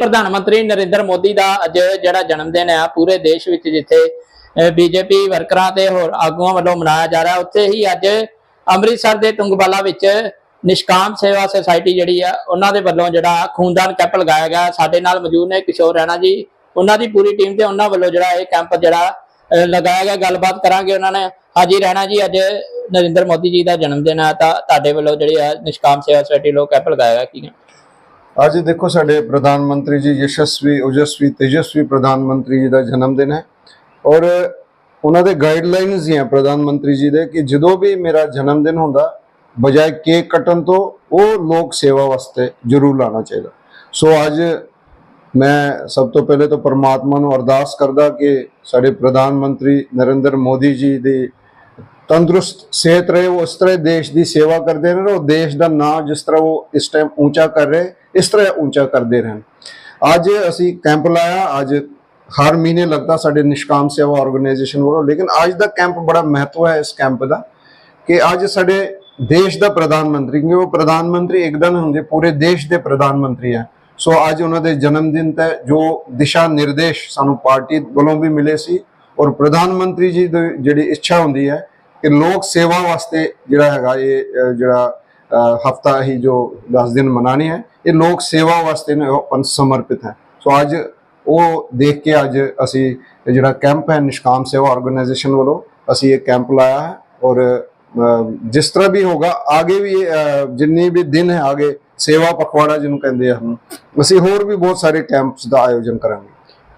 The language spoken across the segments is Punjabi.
ਪ੍ਰਧਾਨ ਮੰਤਰੀ ਨਰਿੰਦਰ ਮੋਦੀ ਦਾ ਅੱਜ ਜਿਹੜਾ ਜਨਮ ਦਿਨ ਹੈ ਪੂਰੇ ਦੇਸ਼ ਵਿੱਚ ਜਿੱਥੇ ਬੀਜੇਪੀ ਵਰਕਰਾਂ ਤੇ ਹੋਰ ਆਗੂਆਂ ਵੱਲੋਂ ਮਨਾਇਆ ਜਾ ਰਿਹਾ, ਉੱਥੇ ਹੀ ਅੱਜ ਅੰਮ੍ਰਿਤਸਰ ਦੇ ਤੁੰਗਵਾਲਾ ਵਿੱਚ ਨਿਸ਼ਕਾਮ ਸੇਵਾ ਸੁਸਾਇਟੀ ਜਿਹੜੀ ਆ, ਉਹਨਾਂ ਦੇ ਵੱਲੋਂ ਜਿਹੜਾ ਖੂਨਦਾਨ ਕੈਂਪ ਲਗਾਇਆ ਗਿਆ। ਸਾਡੇ ਨਾਲ ਮੌਜੂਦ ਨੇ ਕਿਸ਼ੋਰ ਰਾਣਾ ਜੀ। ਉਹਨਾਂ ਦੀ ਪੂਰੀ ਟੀਮ ਤੇ ਉਹਨਾਂ ਵੱਲੋਂ ਜਿਹੜਾ ਇਹ ਕੈਂਪ ਜਿਹੜਾ ਲਗਾਇਆ ਗਿਆ। ਗੱਲਬਾਤ ਕਰਾਂਗੇ ਉਹਨਾਂ ਨੇ ਹਾਜੀ ਰਹਿਣਾ ਜੀ, ਅੱਜ ਨਰਿੰਦਰ ਮੋਦੀ ਜੀ ਦਾ ਜਨਮ ਦਿਨ ਹੈ ਤਾਂ ਤੁਹਾਡੇ ਵੱਲੋਂ ਜਿਹੜੀ ਆ ਨਿਸ਼ਕਾਮ ਸੇਵਾ ਸੁਸਾਇਟੀ ਵੱਲੋਂ ਕੈਂਪ ਲਗਾਇਆ ਗਿਆ। ਕੀ ਅੱਜ ਦੇਖੋ ਸਾਡੇ ਪ੍ਰਧਾਨ ਮੰਤਰੀ ਜੀ ਯਸ਼ਸਵੀ ਉਜਸਵੀ ਤੇਜਸਵੀ ਪ੍ਰਧਾਨ ਮੰਤਰੀ ਜੀ ਦਾ ਜਨਮ ਦਿਨ ਹੈ। ਔਰ ਉਹਨਾਂ ਦੇ ਗਾਈਡਲਾਈਨਸ ਹੀ ਹੈ ਪ੍ਰਧਾਨ ਮੰਤਰੀ ਜੀ ਦੇ ਕਿ ਜਦੋਂ ਵੀ ਮੇਰਾ ਜਨਮ ਦਿਨ ਹੁੰਦਾ, ਬਜਾਏ ਕੇਕ ਕੱਟਣ ਤੋਂ, ਉਹ ਲੋਕ ਸੇਵਾ ਵਾਸਤੇ ਜ਼ਰੂਰ ਲਾਣਾ ਚਾਹੀਦਾ। ਸੋ ਅੱਜ ਮੈਂ ਸਭ ਤੋਂ ਪਹਿਲੇ ਤਾਂ ਪਰਮਾਤਮਾ ਨੂੰ ਅਰਦਾਸ ਕਰਦਾ ਕਿ ਸਾਡੇ ਪ੍ਰਧਾਨ ਮੰਤਰੀ ਨਰਿੰਦਰ ਮੋਦੀ ਜੀ ਦੀ ਤੰਦਰੁਸਤ, ਸਿਹਤ ਰਹੇ, ਉਹ ਇਸ ਤਰ੍ਹਾਂ ਦੇਸ਼ ਦੀ ਸੇਵਾ ਕਰਦੇ ਰਹਿਣ ਉਹ ਦੇਸ਼ ਦਾ ਨਾਂ ਜਿਸ ਤਰ੍ਹਾਂ ਉਹ ਇਸ ਟਾਈਮ ਉੱਚਾ ਕਰ ਰਹੇ, ਇਸ ਤਰ੍ਹਾਂ ਉੱਚਾ ਕਰਦੇ ਰਹਿਣ ਅੱਜ ਅਸੀਂ ਕੈਂਪ ਲਾਇਆ, ਅੱਜ ਹਰ ਮਹੀਨੇ ਲੱਗਦਾ ਸਾਡੇ ਨਿਸ਼ਕਾਮ ਸੇਵਾ ਆਰਗੇਨਾਈਜੇਸ਼ਨ ਵੱਲੋਂ, ਲੇਕਿਨ ਅੱਜ ਦਾ ਕੈਂਪ ਬੜਾ ਮਹੱਤਵ ਹੈ ਇਸ ਕੈਂਪ ਦਾ, ਕਿ ਅੱਜ ਸਾਡੇ ਦੇਸ਼ ਦਾ ਪ੍ਰਧਾਨ ਮੰਤਰੀ, ਕਿਉਂਕਿ ਉਹ ਪ੍ਰਧਾਨ ਮੰਤਰੀ ਇੱਕਦਮ ਹੁੰਦੇ, ਪੂਰੇ ਦੇਸ਼ ਦੇ ਪ੍ਰਧਾਨ ਮੰਤਰੀ ਹੈ। ਸੋ ਅੱਜ ਉਹਨਾਂ ਦੇ ਜਨਮ ਦਿਨ ਤੇ ਜੋ ਦਿਸ਼ਾ ਨਿਰਦੇਸ਼ ਸਾਨੂੰ ਪਾਰਟੀ ਵੱਲੋਂ ਵੀ ਮਿਲੇ ਸੀ, ਔਰ ਪ੍ਰਧਾਨ ਮੰਤਰੀ ਜੀ ਦੀ ਜਿਹੜੀ ਇੱਛਾ ਹੁੰਦੀ ਹੈ ਕਿ ਲੋਕ ਸੇਵਾ ਵਾਸਤੇ ਜਿਹੜਾ ਹੈਗਾ ਇਹ ਜਿਹੜਾ ਹਫਤਾ ਹੀ ਜੋ 10 ਦਿਨ ਮਨਾਣੀ ਹੈ ਇਹ ਲੋਕ ਸੇਵਾ ਵਾਸਤੇ ਨੇ ਉਹ ਸਮਰਪਿਤ ਹੈ। ਸੋ ਅੱਜ ਉਹ ਦੇਖ ਕੇ ਅੱਜ ਅਸੀਂ ਜਿਹੜਾ ਕੈਂਪ ਹੈ ਨਿਸ਼ਕਾਮ ਸੇਵਾ ਆਰਗੇਨਾਈਜੇਸ਼ਨ ਵੱਲੋਂ, ਅਸੀਂ ਇਹ ਕੈਂਪ ਲਾਇਆ ਹੈ ਔਰ ਜਿਸ ਤਰ੍ਹਾਂ ਵੀ ਹੋਗਾ ਆਗੇ ਵੀ ਜਿੰਨੇ ਵੀ ਦਿਨ ਹੈ ਆਗੇ ਸੇਵਾ ਪਖਵਾੜਾ ਜਿਹਨੂੰ ਕਹਿੰਦੇ ਆ ਅਸੀਂ ਹੋਰ ਵੀ ਬਹੁਤ ਸਾਰੇ ਕੈਂਪਸ ਦਾ ਆਯੋਜਨ ਕਰਾਂਗੇ।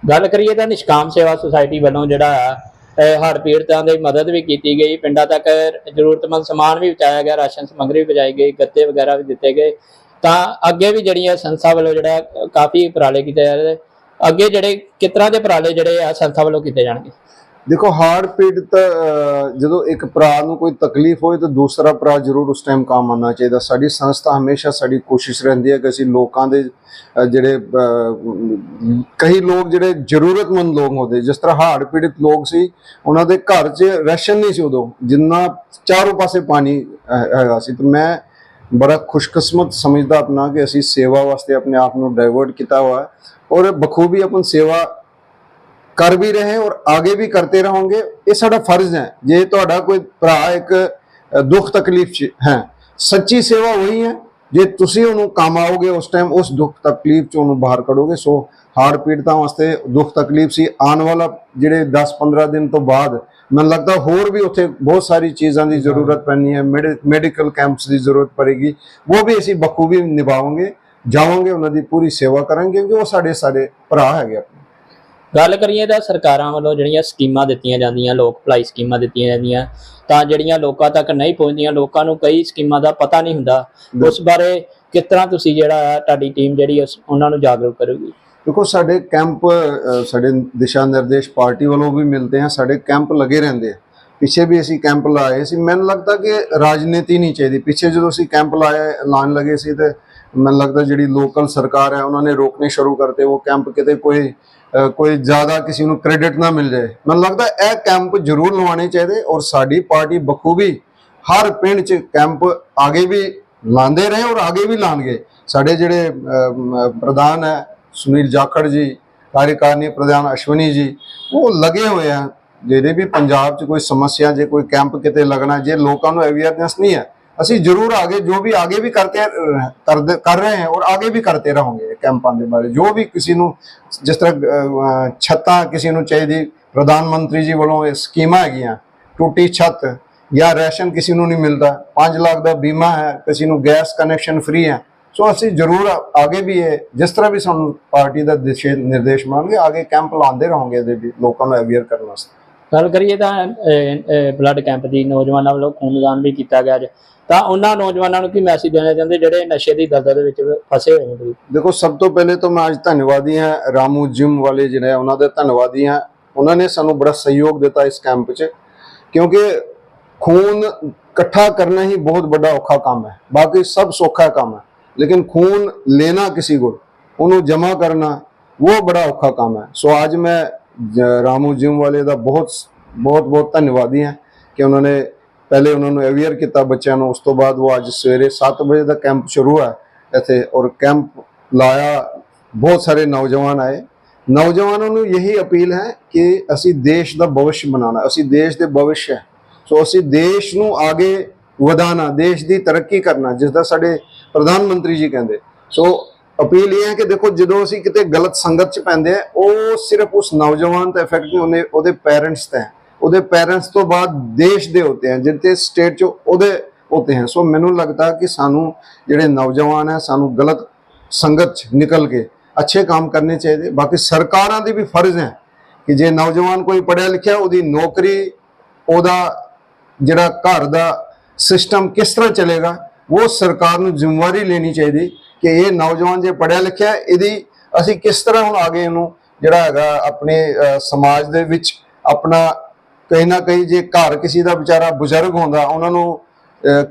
ਗੱਲ ਕਰੀਏ ਤਾਂ ਨਿਸ਼ਕਾਮ ਸੇਵਾ ਸੁਸਾਇਟੀ ਵੱਲੋਂ ਜਿਹੜਾ ਹੜ੍ਹ ਪੀੜਤਾਂ ਦੀ ਮਦਦ ਵੀ ਕੀਤੀ ਗਈ। ਪਿੰਡਾਂ ਤੱਕ ਜ਼ਰੂਰਤਮੰਦ ਸਮਾਨ ਵੀ ਪਹੁੰਚਾਇਆ ਗਿਆ, ਰਾਸ਼ਨ ਸਮੱਗਰੀ ਵੀ ਪਹੁੰਚਾਈ ਗਈ, ਗੱਤੇ ਵਗੈਰਾ ਵੀ ਦਿੱਤੇ ਗਏ। ਤਾਂ ਅੱਗੇ ਵੀ ਜਿਹੜੀਆਂ ਸੰਸਥਾ ਵੱਲੋਂ ਜਿਹੜਾ ਕਾਫੀ ਉਪਰਾਲੇ ਕੀਤੇ ਜਾ ਰਹੇ ਅੱਗੇ ਜਿਹੜੇ ਕਿਸ ਤਰ੍ਹਾਂ ਦੇ ਉਪਰਾਲੇ ਜਿਹੜੇ ਆ ਸੰਸਥਾ ਵੱਲੋਂ ਕੀਤੇ ਜਾਣਗੇ? ਦੇਖੋ, ਹਾਰਟ ਪੀੜਤ ਜਦੋਂ ਇੱਕ ਭਰਾ ਨੂੰ ਕੋਈ ਤਕਲੀਫ ਹੋਏ ਤਾਂ ਦੂਸਰਾ ਭਰਾ ਜ਼ਰੂਰ ਉਸ ਟਾਈਮ ਕੰਮ ਆਉਣਾ ਚਾਹੀਦਾ। ਸਾਡੀ ਸੰਸਥਾ ਹਮੇਸ਼ਾ ਸਾਡੀ ਕੋਸ਼ਿਸ਼ ਰਹਿੰਦੀ ਹੈ ਕਿ ਅਸੀਂ ਲੋਕਾਂ ਦੇ ਜਿਹੜੇ ਕਈ ਲੋਕ ਜਿਹੜੇ ਜ਼ਰੂਰਤਮੰਦ ਲੋਕ ਹੁੰਦੇ, ਜਿਸ ਤਰ੍ਹਾਂ ਹਾਰਟ ਪੀੜਤ ਲੋਕ ਸੀ, ਉਹਨਾਂ ਦੇ ਘਰ 'ਚ ਰੈਸ਼ਨ ਨਹੀਂ ਸੀ ਉਦੋਂ। ਜਿੰਨਾ ਚਾਰੋਂ ਪਾਸੇ ਪਾਣੀ ਹੈਗਾ ਸੀ। ਤੇ ਮੈਂ ਬੜਾ ਖੁਸ਼ਕਿਸਮਤ ਸਮਝਦਾ ਆਪਣਾ ਕਿ ਅਸੀਂ ਸੇਵਾ ਵਾਸਤੇ ਆਪਣੇ ਆਪ ਨੂੰ ਡਾਇਵਰਟ ਕੀਤਾ ਹੋਇਆ ਔਰ ਬਖੂਬੀ ਆਪਣ ਸੇਵਾ ਕਰ ਵੀ ਰਹੇ ਔਰ ਆਗੇ ਵੀ ਕਰਤੇ ਰਹੋਗੇ, ਇਹ ਸਾਡਾ ਫਰਜ਼ ਹੈ। ਜੇ ਤੁਹਾਡਾ ਕੋਈ ਭਰਾ ਇੱਕ ਦੁੱਖ ਤਕਲੀਫ 'ਚ ਹੈ, ਸੱਚੀ ਸੇਵਾ ਉਹੀ ਹੈ। ਜੇ ਤੁਸੀਂ ਉਹਨੂੰ ਕੰਮ ਆਓਗੇ ਉਸ ਟਾਈਮ ਉਸ ਦੁੱਖ ਤਕਲੀਫ 'ਚ ਉਹਨੂੰ ਬਾਹਰ ਕੱਢੋਗੇ, ਸੋ ਹਾਰਟ ਪੀੜਤਾਂ ਵਾਸਤੇ ਦੁੱਖ ਤਕਲੀਫ ਸੀ। ਆਉਣ ਵਾਲਾ ਜਿਹੜੇ 10-15 ਦਿਨ ਤੋਂ ਬਾਅਦ, ਮੈਨੂੰ ਲੱਗਦਾ ਹੋਰ ਵੀ ਉੱਥੇ ਬਹੁਤ ਸਾਰੀ ਚੀਜ਼ਾਂ ਦੀ ਜ਼ਰੂਰਤ ਪੈਣੀ ਹੈ ਮੈਡੀਕਲ ਕੈਂਪਸ ਦੀ ਜ਼ਰੂਰਤ ਪੜੇਗੀ ਉਹ ਵੀ ਅਸੀਂ ਬਖੂਬੀ ਨਿਭਾਵਾਂਗੇ, ਜਾਵਾਂਗੇ, ਉਹਨਾਂ ਦੀ ਪੂਰੀ ਸੇਵਾ ਕਰਾਂਗੇ, ਕਿਉਂਕਿ ਉਹ ਸਾਡੇ ਸਾਰੇ ਭਰਾ ਹੈਗੇ ਆਪਣੇ ਗੱਲ ਕਰੀਏ ਤਾਂ ਸਰਕਾਰਾਂ ਵੱਲੋਂ ਜਿਹੜੀਆਂ ਸਕੀਮਾਂ ਦਿੱਤੀਆਂ ਜਾਂਦੀਆਂ ਲੋਕ ਭਲਾਈ ਸਕੀਮਾਂ ਦਿੱਤੀਆਂ ਜਾਂਦੀਆਂ ਤਾਂ ਜਿਹੜੀਆਂ ਲੋਕਾਂ ਤੱਕ ਨਹੀਂ ਪਹੁੰਚਦੀਆਂ ਲੋਕਾਂ ਨੂੰ ਕਈ ਸਕੀਮਾਂ ਦਾ ਪਤਾ ਨਹੀਂ ਹੁੰਦਾ। ਉਸ ਬਾਰੇ ਕਿਸ ਤਰ੍ਹਾਂ ਤੁਸੀਂ ਜਿਹੜਾ ਤੁਹਾਡੀ ਟੀਮ ਜਿਹੜੀ ਉਹਨਾਂ ਨੂੰ ਜਾਗਰੂਕ ਕਰੂਗੀ? ਦੇਖੋ ਸਾਡੇ ਕੈਂਪ ਸਾਡੇ ਦਿਸ਼ਾ ਨਿਰਦੇਸ਼ ਪਾਰਟੀ ਵੱਲੋਂ ਵੀ ਮਿਲਦੇ ਹਨ ਸਾਡੇ ਕੈਂਪ ਲੱਗੇ ਰਹਿੰਦੇ ਆ। ਪਿੱਛੇ ਵੀ ਅਸੀਂ ਕੈਂਪ ਲਾਏ ਸੀ। ਮੈਨੂੰ ਲੱਗਦਾ ਕਿ ਰਾਜਨੀਤੀ ਨਹੀਂ ਚਾਹੀਦੀ। ਪਿੱਛੇ ਜਦੋਂ ਅਸੀਂ ਕੈਂਪ ਲਾਏ ਲਾਣ ਲੱਗੇ ਸੀ ਤੇ ਮੈਨੂੰ ਲੱਗਦਾ ਜਿਹੜੀ ਲੋਕਲ ਸਰਕਾਰ ਹੈ, ਉਹਨਾਂ ਨੇ ਰੋਕਣੇ ਸ਼ੁਰੂ ਕਰਤੇ, ਉਹ ਕੈਂਪ ਕਿਤੇ ਕੋਈ ਕੋਈ ਜ਼ਿਆਦਾ ਕਿਸੇ ਨੂੰ ਕ੍ਰੈਡਿਟ ਨਾ ਮਿਲ ਜਾਏ। ਮੈਨੂੰ ਲੱਗਦਾ ਇਹ ਕੈਂਪ ਜ਼ਰੂਰ ਲਵਾਉਣੇ ਚਾਹੀਦੇ ਔਰ ਸਾਡੀ ਪਾਰਟੀ ਬਖੂਬੀ ਹਰ ਪਿੰਡ 'ਚ ਕੈਂਪ ਆਗੇ ਵੀ ਲਾਉਂਦੇ ਰਹੇ ਔਰ ਆਗੇ ਵੀ ਲਾਣਗੇ ਸਾਡੇ ਜਿਹੜੇ ਪ੍ਰਧਾਨ ਹੈ, ਸੁਨੀਲ ਜਾਖੜ ਜੀ ਕਾਰਜਕਾਰਨੀ ਪ੍ਰਧਾਨ ਅਸ਼ਵਨੀ ਜੀ, ਉਹ ਲੱਗੇ ਹੋਏ ਆ। ਜਿਹੜੇ ਵੀ ਪੰਜਾਬ 'ਚ ਕੋਈ ਸਮੱਸਿਆ, ਜੇ ਕੋਈ ਕੈਂਪ ਕਿਤੇ ਲੱਗਣਾ, ਜੇ ਲੋਕਾਂ ਨੂੰ ਅਵੇਅਰਨੈਸ ਨਹੀਂ ਹੈ ਅਸੀਂ ਜ਼ਰੂਰ ਆਗੇ, ਜੋ ਵੀ ਆਗੇ ਵੀ ਕਰਤੇ ਕਰਦੇ, ਕਰ ਰਹੇ ਹਾਂ ਔਰ ਆਗੇ ਵੀ ਕਰਤੇ ਕੈਂਪਾਂ ਦੇ ਬਾਰੇ। ਜੋ ਵੀ ਕਿਸੇ ਨੂੰ, ਜਿਸ ਤਰ੍ਹਾਂ ਛੱਤਾਂ ਕਿਸੇ ਨੂੰ ਚਾਹੀਦੀ, ਪ੍ਰਧਾਨ ਮੰਤਰੀ ਜੀ ਵੱਲੋਂ ਇਹ ਸਕੀਮਾਂ ਹੈਗੀਆਂ, ਟੂਟੀ ਛੱਤ ਜਾਂ ਰੈਸ਼ਨ ਕਿਸੇ ਨੂੰ ਨਹੀਂ ਮਿਲਦਾ 5 ਲੱਖ ਦਾ ਬੀਮਾ ਹੈ, ਕਿਸੇ ਨੂੰ ਗੈਸ ਕਨੈਕਸ਼ਨ ਫ੍ਰੀ ਹੈ, ਸੋ ਅਸੀਂ ਜ਼ਰੂਰ ਆਗੇ ਵੀ ਇਹ, ਜਿਸ ਤਰ੍ਹਾਂ ਵੀ ਸਾਨੂੰ ਪਾਰਟੀ ਦਾ ਦਿਸ਼ੇ, ਨਿਰਦੇਸ਼ ਮੰਨਗੇ ਆਗੇ ਕੈਂਪ ਲਾਉਂਦੇ ਰਹਾਂਗੇ ਇਹਦੇ ਵੀ, ਲੋਕਾਂ ਨੂੰ ਅਵੇਅਰ ਕਰਨ ਵਾਸਤੇ। ਗੱਲ ਕਰੀਏ ਤਾਂ ਬਲੱਡ ਕੈਂਪ ਦੀ ਨੌਜਵਾਨਾਂ ਵੱਲੋਂ ਖੂਨਦਾਨ ਵੀ ਕੀਤਾ ਗਿਆ ਅੱਜ। ਤਾਂ ਉਹਨਾਂ ਨੌਜਵਾਨਾਂ ਨੂੰ ਕੀ ਮੈਸੇਜ ਦੇਣਾ ਚਾਹੁੰਦੇ? ਜਿਹੜੇ ਨਸ਼ੇ ਦੀ ਦਲਦਲ ਦੇ ਵਿੱਚ ਫਸੇ ਹੋਏ ਨੇ ਦੇਖੋ, ਸਭ ਤੋਂ ਪਹਿਲੇ ਤਾਂ ਮੈਂ ਅੱਜ ਧੰਨਵਾਦੀ ਹਾਂ ਰਾਮੂ ਜਿਮ ਵਾਲੇ ਜਿਹੜੇ ਉਹਨਾਂ ਦੇ ਧੰਨਵਾਦੀ ਹਾਂ। ਉਹਨਾਂ ਨੇ ਸਾਨੂੰ ਬੜਾ ਸਹਿਯੋਗ ਦਿੱਤਾ ਇਸ ਕੈਂਪ 'ਚ, ਕਿਉਂਕਿ ਖੂਨ ਇਕੱਠਾ ਕਰਨਾ ਹੀ ਬਹੁਤ ਵੱਡਾ ਔਖਾ ਕੰਮ ਹੈ। ਬਾਕੀ ਸਭ ਸੌਖਾ ਕੰਮ ਹੈ। ਲੇਕਿਨ ਖੂਨ ਲੈਣਾ ਕਿਸੇ ਕੋਲ, ਉਹਨੂੰ ਜਮ੍ਹਾਂ ਕਰਨਾ, ਉਹ ਬੜਾ ਔਖਾ ਕੰਮ ਹੈ। ਸੋ ਅੱਜ ਮੈਂ ਰਾਮੂ ਜਿਮ ਵਾਲੇ ਦਾ ਬਹੁਤ ਬਹੁਤ ਬਹੁਤ ਧੰਨਵਾਦੀ ਹਾਂ ਕਿ ਉਹਨਾਂ ਨੇ ਪਹਿਲੇ ਉਹਨਾਂ ਨੂੰ ਅਵੇਅਰ ਕੀਤਾ ਬੱਚਿਆਂ ਨੂੰ, ਉਸ ਤੋਂ ਬਾਅਦ ਉਹ ਅੱਜ ਸਵੇਰੇ 7 ਵਜੇ ਦਾ ਕੈਂਪ ਸ਼ੁਰੂ ਹੈ ਇੱਥੇ ਔਰ ਕੈਂਪ ਲਾਇਆ, ਬਹੁਤ ਸਾਰੇ ਨੌਜਵਾਨ ਆਏ। ਨੌਜਵਾਨਾਂ ਨੂੰ ਇਹੀ ਅਪੀਲ ਹੈ ਕਿ ਅਸੀਂ ਦੇਸ਼ ਦਾ ਭਵਿੱਖ ਬਣਾਉਣਾ, ਅਸੀਂ ਦੇਸ਼ ਦੇ ਭਵਿੱਖ ਹੈ। ਸੋ ਅਸੀਂ ਦੇਸ਼ ਨੂੰ ਆਗੇ ਵਧਾਉਣਾ, ਦੇਸ਼ ਦੀ ਤਰੱਕੀ ਕਰਨਾ, ਜਿਸ ਦਾ ਸਾਡੇ ਪ੍ਰਧਾਨ ਮੰਤਰੀ ਜੀ ਕਹਿੰਦੇ। ਸੋ ਅਪੀਲ ਇਹ ਹੈ ਕਿ ਦੇਖੋ, ਜਦੋਂ ਅਸੀਂ ਕਿਤੇ ਗਲਤ ਸੰਗਤ ਚ ਪੈਂਦੇ ਆ ਉਹ ਸਿਰਫ ਉਸ ਨੌਜਵਾਨ ਤੇ ਇਫੈਕਟ ਨਹੀਂ, ਉਹਨੇ ਉਹਦੇ ਪੇਰੈਂਟਸ ਤੇ ਹੈ। ਉਹਦੇ ਪੈਰੈਂਟਸ ਤੋਂ ਬਾਅਦ ਦੇਸ਼ ਦੇ ਹੁੰਦੇ ਹਨ ਜਿੱਤੇ ਸਟੇਟ ਚ ਉਹਦੇ ਹੁੰਦੇ ਹਨ ਸੋ ਮੈਨੂੰ ਲੱਗਦਾ ਕਿ ਸਾਨੂੰ ਜਿਹੜੇ ਨੌਜਵਾਨ ਹੈ, ਸਾਨੂੰ ਗਲਤ ਸੰਗਤ ਚ ਨਿਕਲ ਕੇ ਅੱਛੇ ਕੰਮ ਕਰਨੇ ਚਾਹੀਦੇ। ਬਾਕੀ ਸਰਕਾਰਾਂ ਦੀ ਵੀ ਫਰਜ਼ ਹੈ ਕਿ ਜੇ ਨੌਜਵਾਨ ਕੋਈ ਪੜ੍ਹਿਆ ਲਿਖਿਆ, ਉਹਦੀ ਨੌਕਰੀ, ਉਹਦਾ ਜਿਹੜਾ ਘਰ ਦਾ ਸਿਸਟਮ ਕਿਸ ਤਰ੍ਹਾਂ ਚੱਲੇਗਾ, ਉਹ ਸਰਕਾਰ ਨੂੰ ਜ਼ਿੰਮੇਵਾਰੀ ਲੈਣੀ ਚਾਹੀਦੀ ਕਿ ਇਹ ਨੌਜਵਾਨ ਜੇ ਪੜ੍ਹਿਆ ਲਿਖਿਆ ਇਹਦੀ ਅਸੀਂ ਕਿਸ ਤਰ੍ਹਾਂ ਹੁਣ ਆਗੇ ਇਹਨੂੰ ਜਿਹੜਾ ਹੈਗਾ ਆਪਣੇ ਸਮਾਜ ਦੇ ਵਿੱਚ ਆਪਣਾ ਕਈ ਨਾ ਕहीं ਜੇ ਘਰ ਕਿਸੇ ਦਾ ਵਿਚਾਰਾ ਬਜ਼ੁਰਗ ਹੁੰਦਾ, ਉਹਨਾਂ ਨੂੰ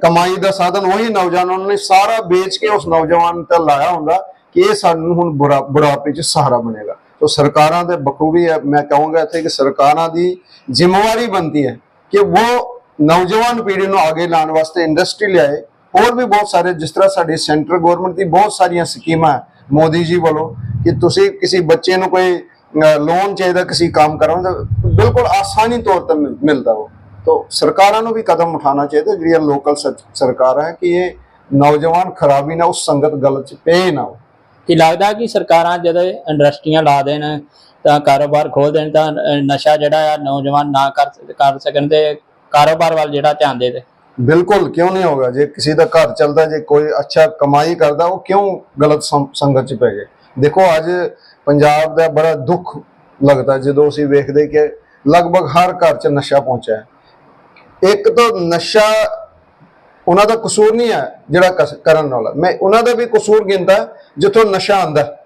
ਕਮਾਈ ਦਾ ਸਾਧਨ ਉਹੀ ਨੌਜਵਾਨ, ਉਹਨਾਂ ਨੇ ਸਾਰਾ ਵੇਚ ਕੇ ਉਸ ਨੌਜਵਾਨ ਤੇ ਲਾਇਆ ਹੁੰਦਾ ਕਿ ਇਹ ਸਾਨੂੰ ਹੁਣ ਬੁਢਾਪੇ 'ਚ ਸਹਾਰਾ ਬਣੇਗਾ। ਤੋ ਸਰਕਾਰਾਂ ਦੇ ਬਖੂਬੀ ਮੈਂ ਕਹੂੰਗਾ ਇੱਥੇ ਕਿ ਸਰਕਾਰਾਂ ਦੀ ਜ਼ਿੰਮੇਵਾਰੀ ਬਣਦੀ ਹੈ ਕਿ ਉਹ ਨੌਜਵਾਨ ਪੀੜ੍ਹੀ ਨੂੰ ਅੱਗੇ ਲਾਉਣ ਵਾਸਤੇ ਇੰਡਸਟਰੀ ਲਿਆਏ। ਹੋਰ ਵੀ ਬਹੁਤ ਸਾਰੇ, ਜਿਸ ਤਰ੍ਹਾਂ ਸਾਡੀ ਸੈਂਟਰ ਗਵਰਨਮੈਂਟ ਦੀ ਬਹੁਤ ਸਾਰੀਆਂ ਸਕੀਮਾਂ ਹੈ, ਮੋਦੀ ਜੀ ਵੱਲੋਂ ਕਿ ਤੁਸੀਂ ਕਿਸੇ ਬੱਚੇ ਨੂੰ ਕੋਈ ਲੋਨ ਚਾਹੀਦਾ, ਕਿਸੇ ਕੰਮ ਕਰਾਉਣ ਦਾ ਬਿਲਕੁਲ ਆਸਾਨੀ ਤੌਰ ਤੇ ਮਿਲ- ਮਿਲਦਾ ਉਹ। ਤੋ ਸਰਕਾਰਾਂ ਨੂੰ ਵੀ ਕਦਮ ਉਠਾਉਣਾ ਚਾਹੀਦਾ ਜਿਹੜੀਆਂ ਲੋਕਲ ਸਰਕਾਰਾਂ ਹੈ ਕਿ ਇਹ ਨੌਜਵਾਨ ਖਰਾਬੀ ਨਾ ਉਸ ਸੰਗਤ ਗਲਤ ਚ ਪਏ ਨਾ ਕਿ ਲੱਗਦਾ ਕਿ ਸਰਕਾਰਾਂ ਜਦੋਂ ਇੰਡਸਟਰੀਆਂ ਲਾ ਦੇਣ ਤਾਂ ਕਾਰੋਬਾਰ ਖੋਲ ਦੇਣ ਤਾਂ ਨਸ਼ਾ ਜਿਹੜਾ ਆ ਨੌਜਵਾਨ ਨਾ ਕਰ ਕਰ ਸਕਣ ਤੇ ਕਾਰੋਬਾਰ ਵੱਲ ਜਿਹੜਾ ਧਿਆਨ ਦੇ ਦੇ। ਬਿਲਕੁਲ ਕਿਉਂ ਨਹੀਂ ਹੋਗਾ? ਜੇ ਕਿਸੇ ਦਾ ਘਰ ਚੱਲਦਾ ਜੇ ਕੋਈ ਅੱਛਾ ਕਮਾਈ ਕਰਦਾ ਉਹ ਕਿਉਂ ਗਲਤ ਸੰਗਤ ਚ ਪੈ ਗਏ? ਦੇਖੋ ਅੱਜ ਪੰਜਾਬ ਦਾ ਬੜਾ ਦੁੱਖ ਲੱਗਦਾ ਜਦੋਂ ਅਸੀਂ ਵੇਖਦੇ ਕਿ ਲਗਭਗ ਹਰ ਘਰ ਚ ਨਸ਼ਾ ਪਹੁੰਚਿਆ ਹੈ। ਇੱਕ ਤਾਂ ਨਸ਼ਾ ਉਹਨਾਂ ਦਾ ਕਸੂਰ ਨਹੀਂ ਹੈ ਜਿਹੜਾ ਕਸ- ਕਰਨ ਵਾਲਾ। ਮੈਂ ਉਹਨਾਂ ਦਾ ਵੀ ਕਸੂਰ ਗਿਣਦਾ ਜਿੱਥੋਂ ਨਸ਼ਾ ਆਂਦਾ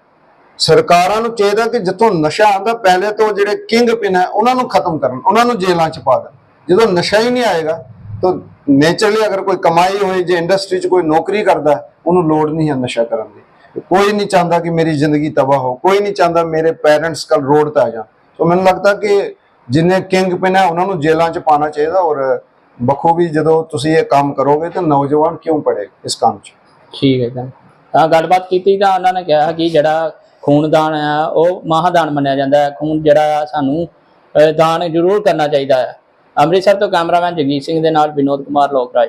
ਸਰਕਾਰਾਂ ਨੂੰ ਚਾਹੀਦਾ ਕਿ ਜਿੱਥੋਂ ਨਸ਼ਾ ਆਂਦਾ ਪਹਿਲੇ ਤੋਂ ਜਿਹੜੇ ਕਿੰਗ ਪਿਨ ਹੈ, ਉਹਨਾਂ ਨੂੰ ਖਤਮ ਕਰਨ, ਉਹਨਾਂ ਨੂੰ ਜੇਲ੍ਹਾਂ ਚ ਪਾ ਦੇਣ। ਜਦੋਂ ਨਸ਼ਾ ਹੀ ਨਹੀਂ ਆਏਗਾ, ਤਾਂ ਨੇਚਰਲੀ ਅਗਰ ਕੋਈ ਕਮਾਈ ਹੋਏ, ਜੇ ਇੰਡਸਟਰੀ 'ਚ ਕੋਈ ਨੌਕਰੀ ਕਰਦਾ, ਉਹਨੂੰ ਲੋੜ ਨਹੀਂ ਹੈ ਨਸ਼ਾ ਕਰਨ ਦੀ। ਕੋਈ ਨਹੀਂ ਚਾਹੁੰਦਾ ਕਿ ਮੇਰੀ ਜ਼ਿੰਦਗੀ ਤਬਾਹ ਹੋ, ਕੋਈ ਨਹੀਂ ਚਾਹੁੰਦਾ ਮੇਰੇ ਪੈਰੈਂਟਸ ਕੱਲ ਰੋਡ ਤੇ ਆ ਜਾਣ। ਸੋ ਮੈਨੂੰ ਲੱਗਦਾ ਕਿ ਜਿੰਨੇ ਕਿੰਗ ਪਿਨ ਹੈ, ਉਹਨਾਂ ਨੂੰ ਜੇਲ੍ਹਾਂ 'ਚ ਪਾਣਾ ਚਾਹੀਦਾ ਔਰ ਬਖੂਬੀ ਜਦੋਂ ਤੁਸੀਂ ਇਹ ਕੰਮ ਕਰੋਗੇ ਤਾਂ ਨੌਜਵਾਨ ਕਿਉਂ ਪੜੇ ਇਸ ਕੰਮ 'ਚ? ਠੀਕ ਹੈ ਤਾਂ ਤਾਂ ਗੱਲਬਾਤ ਕੀਤੀ ਤਾਂ ਉਹਨਾਂ ਨੇ ਕਿਹਾ ਕਿ ਜਿਹੜਾ ਖੂਨਦਾਨ ਆ, ਉਹ ਮਹਾਦਾਨ ਮੰਨਿਆ ਜਾਂਦਾ ਹੈ। ਖੂਨ ਜਿਹੜਾ ਆ, ਸਾਨੂੰ ਦਾਨ ਜ਼ਰੂਰ ਕਰਨਾ ਚਾਹੀਦਾ ਹੈ। ਅੰਮ੍ਰਿਤਸਰ ਤੋਂ ਕੈਮਰਾਮੈਨ ਜਗੀਰ ਸਿੰਘ ਦੇ ਨਾਲ ਵਿਨੋਦ ਕੁਮਾਰ, ਲੋਕ ਰਾਜ